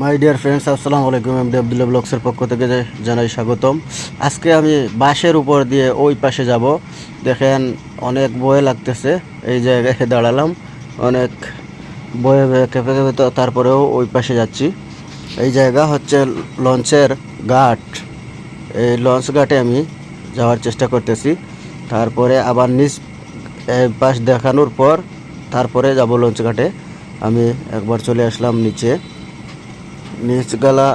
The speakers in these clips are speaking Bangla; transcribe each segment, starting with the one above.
মাই ডিয়ার ফ্রেন্ডস আসসালামু আলাইকুম এমডি আবদুল্লাহ ব্লগসের পক্ষ থেকে জানাই স্বাগতম। আজকে আমি বাসের উপর দিয়ে ওই পাশে যাব। দেখেন, অনেক বয়ে লাগতেছে। এই জায়গায় দাঁড়ালাম। অনেক বয়ে কেঁপে কেঁপে তো তারপরেও ওই পাশে যাচ্ছি। এই জায়গা হচ্ছে লঞ্চের ঘাট। এই লঞ্চ ঘাটে আমি যাওয়ার চেষ্টা করতেছি। তারপরে আবার নিচ পাশ দেখানোর পর তারপরে যাব লঞ্চ ঘাটে। আমি একবার চলে আসলাম নিচে। নিচগালা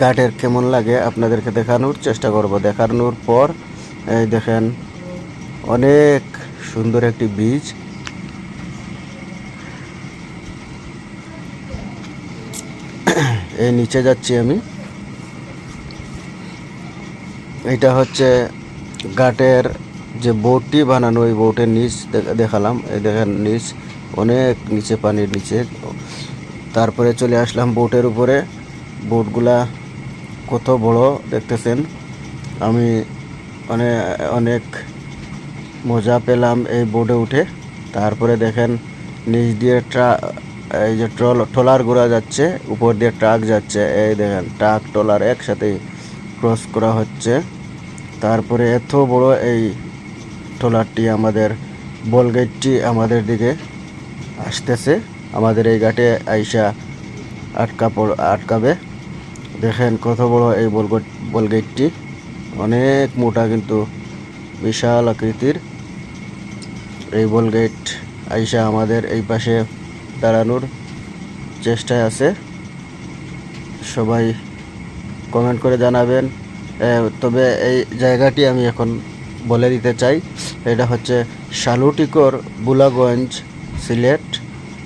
কাঠের কেমন লাগে আপনাদেরকে দেখানোর চেষ্টা করব। দেখানোর পর, এই দেখেন, অনেক সুন্দর একটি বীজ। এই নিচে যাচ্ছি আমি। এটা হচ্ছে ঘাটের যে বোটটি বানানো, ওই বোটের নিচ দেখালাম। এই দেখেন, নিচ, অনেক নিচে পানির নিচে। তারপরে চলে আসলাম বোটের উপরে। বোটগুলা কত বড় দেখতেছেন? আমি অনেক অনেক মজা পেলাম এই বোটে উঠে। তারপরে দেখেন নিচ দিয়ে ট্রা, এই যে ট্রল, ট্রলার ঘোরা যাচ্ছে, উপর দিয়ে ট্রাক যাচ্ছে। এই দেখেন, ট্রাক, ট্রলার একসাথে ক্রস করা হচ্ছে। তারপরে এত বড় এই ট্রলারটি আমাদের বলগেটটি আমাদের দিকে আসতেছে। আমাদের এই ঘাটে আইসা আটকা পড় আটকাবে। দেখেন কত বড় এই বলগেট বলগেটটি। অনেক মোটা কিন্তু বিশাল আকৃতির। এই বলগেট আইসা আমাদের এই পাশে দাঁড়ানোর চেষ্টায় আছে। সবাই কমেন্ট করে জানাবেন। তবে এই জায়গাটি আমি এখন বলে দিতে চাই। এটা হচ্ছে শালুটিকর বুলাগঞ্জ সিলেট।